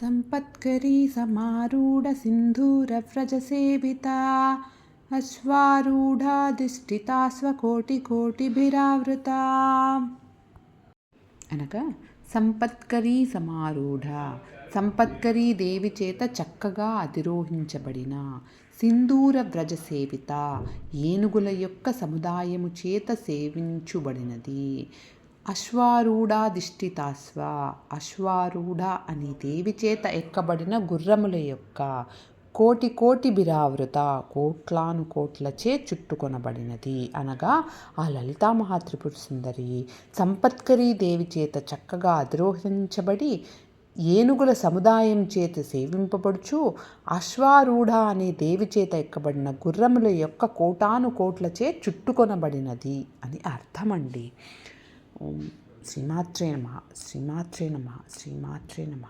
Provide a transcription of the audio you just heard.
సంపత్కరీ సమారూఢ సింధూర వ్రజ సేవిత అశ్వారూఢాధిష్ఠితా స్వకోటి కోటిభిరావృత. అనగా సంపత్కరీ సమారూఢ సంపత్కరీ దేవి చేత చక్కగా అధిరోహించబడిన సింధూర వ్రజ సేవిత ఏనుగుల యొక్క సముదాయము చేత సేవించుబడినది. అశ్వారూఢాధిష్ఠితాస్వ అశ్వారూఢ అని దేవి చేత ఎక్కబడిన గుర్రముల యొక్క కోటి కోటి బిరావృత కోట్లాను కోట్లచే చుట్టుకొనబడినది. అనగా ఆ లలితా మహాత్రిపుర సుందరి సంపత్కరీ దేవి చేత చక్కగా అధిరోహించబడి ఏనుగుల సముదాయం చేత సేవింపబడుచు అశ్వారూఢ అనే దేవి చేత ఎక్కబడిన గుర్రముల యొక్క కోటాను కోట్లచే చుట్టుకొనబడినది అని అర్థమండి. ఓం శ్రీమాత్రే నమ శ్రీమాత్రే నమ శ్రీమాత్రే నమ